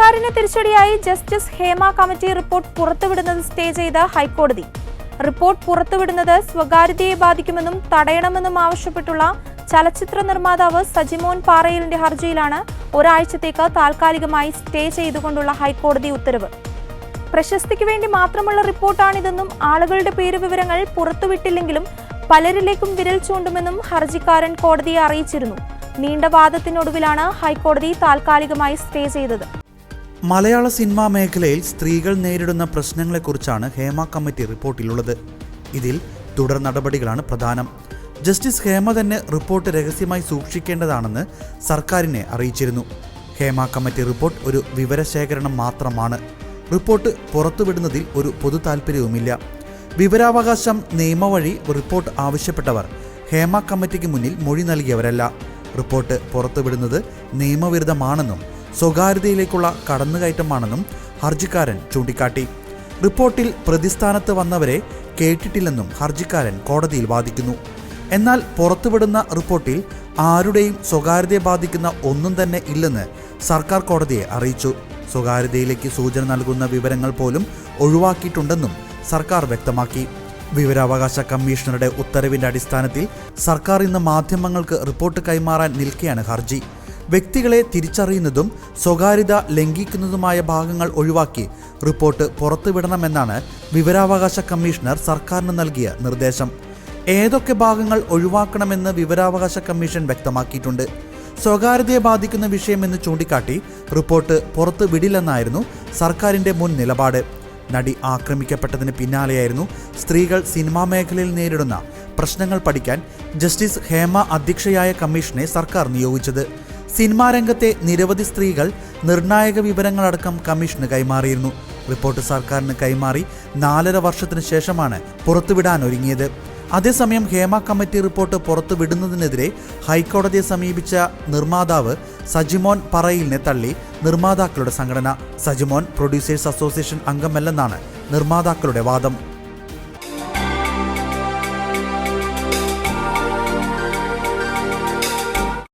സർക്കാരിന് തിരിച്ചടിയായി justice Hema committee report പുറത്തുവിടുന്നത് സ്റ്റേ ചെയ്ത ഹൈക്കോടതി. റിപ്പോർട്ട് പുറത്തുവിടുന്നത് സ്വകാര്യതയെ ബാധിക്കുമെന്നും തടയണമെന്നും ആവശ്യപ്പെട്ടുള്ള ചലച്ചിത്ര നിർമ്മാതാവ് സജിമോൻ പാറയിലിന്റെ ഹർജിയിലാണ് ഒരാഴ്ചത്തേക്ക് താൽക്കാലികമായി സ്റ്റേ ചെയ്തുകൊണ്ടുള്ള ഹൈക്കോടതി ഉത്തരവ്. പ്രശസ്തിക്ക് വേണ്ടി മാത്രമുള്ള റിപ്പോർട്ടാണിതെന്നും ആളുകളുടെ പേര് വിവരങ്ങൾ പുറത്തുവിട്ടില്ലെങ്കിലും പലരിലേക്കും വിരൽ ചൂണ്ടുമെന്നും ഹർജിക്കാരൻ കോടതിയെ അറിയിച്ചിരുന്നു. നീണ്ട വാദത്തിനൊടുവിലാണ് ഹൈക്കോടതി താൽക്കാലികമായി സ്റ്റേ ചെയ്തത്. മലയാള സിനിമാ മേഖലയിൽ സ്ത്രീകൾ നേരിടുന്ന പ്രശ്നങ്ങളെക്കുറിച്ചാണ് ഹേമ കമ്മിറ്റി റിപ്പോർട്ടിലുള്ളത്. ഇതിൽ തുടർ നടപടികളാണ് പ്രധാനം. ജസ്റ്റിസ് ഹേമ തന്നെ റിപ്പോർട്ട് രഹസ്യമായി സൂക്ഷിക്കേണ്ടതാണെന്ന് സർക്കാരിനെ അറിയിച്ചിരുന്നു. ഹേമ കമ്മിറ്റി റിപ്പോർട്ട് ഒരു വിവരശേഖരണം മാത്രമാണ്. റിപ്പോർട്ട് പുറത്തുവിടുന്നതിൽ ഒരു പൊതു താൽപ്പര്യവുമില്ല വിവരാവകാശം നിയമവഴി റിപ്പോർട്ട് ആവശ്യപ്പെട്ടവർ ഹേമ കമ്മിറ്റിക്ക് മുന്നിൽ മൊഴി നൽകിയവരല്ല. റിപ്പോർട്ട് പുറത്തുവിടുന്നത് നിയമവിരുദ്ധമാണെന്നും സ്വകാര്യതയിലേക്കുള്ള കടന്നുകയറ്റമാണെന്നും ഹർജിക്കാരൻ ചൂണ്ടിക്കാട്ടി. റിപ്പോർട്ടിൽ പ്രതിസ്ഥാനത്ത് വന്നവരെ കേട്ടിട്ടില്ലെന്നും ഹർജിക്കാരൻ കോടതിയിൽ വാദിക്കുന്നു. എന്നാൽ പുറത്തുവിടുന്ന റിപ്പോർട്ടിൽ ആരുടെയും സ്വകാര്യതയെ ബാധിക്കുന്ന ഒന്നും തന്നെ ഇല്ലെന്ന് സർക്കാർ കോടതിയെ അറിയിച്ചു. സ്വകാര്യതയിലേക്ക് സൂചന നൽകുന്ന വിവരങ്ങൾ പോലും ഒഴിവാക്കിയിട്ടുണ്ടെന്നും സർക്കാർ വ്യക്തമാക്കി. വിവരാവകാശ കമ്മീഷണറുടെ ഉത്തരവിന്റെ അടിസ്ഥാനത്തിൽ സർക്കാർ ഇന്ന് മാധ്യമങ്ങൾക്ക് റിപ്പോർട്ട് കൈമാറാൻ നിൽക്കെയാണ് ഹർജി. വ്യക്തികളെ തിരിച്ചറിയുന്നതും സ്വകാര്യത ലംഘിക്കുന്നതുമായ ഭാഗങ്ങൾ ഒഴിവാക്കി റിപ്പോർട്ട് പുറത്തുവിടണമെന്നാണ് വിവരാവകാശ കമ്മീഷണർ സർക്കാരിന് നൽകിയ നിർദ്ദേശം. ഏതൊക്കെ ഭാഗങ്ങൾ ഒഴിവാക്കണമെന്ന് വിവരാവകാശ കമ്മീഷൻ വ്യക്തമാക്കിയിട്ടുണ്ട്. സ്വകാര്യതയെ ബാധിക്കുന്ന വിഷയമെന്ന് ചൂണ്ടിക്കാട്ടി റിപ്പോർട്ട് പുറത്തു വിടില്ലെന്നായിരുന്നു സർക്കാരിന്റെ മുൻ നിലപാട്. നടി ആക്രമിക്കപ്പെട്ടതിന് പിന്നാലെയായിരുന്നു സ്ത്രീകൾ സിനിമാ മേഖലയിൽ നേരിടുന്ന പ്രശ്നങ്ങൾ പഠിക്കാൻ ജസ്റ്റിസ് ഹേമ അധ്യക്ഷയായ കമ്മീഷനെ സർക്കാർ നിയോഗിച്ചത്. സിനിമാ രംഗത്തെ നിരവധി സ്ത്രീകൾ നിർണായക വിവരങ്ങളടക്കം കമ്മീഷന് കൈമാറിയിരുന്നു. റിപ്പോർട്ട് സർക്കാരിന് കൈമാറി നാലര വർഷത്തിനു ശേഷമാണ് പുറത്തുവിടാൻ ഒരുങ്ങിയത്. അതേസമയം ഹേമ കമ്മിറ്റി റിപ്പോർട്ട് പുറത്തുവിടുന്നതിനെതിരെ ഹൈക്കോടതിയെ സമീപിച്ച നിർമ്മാതാവ് സജിമോൻ പറയിലിനെ തള്ളി നിർമ്മാതാക്കളുടെ സംഘടന. സജിമോൻ പ്രൊഡ്യൂസേഴ്സ് അസോസിയേഷൻ അംഗമല്ലെന്നാണ് നിർമ്മാതാക്കളുടെ വാദം.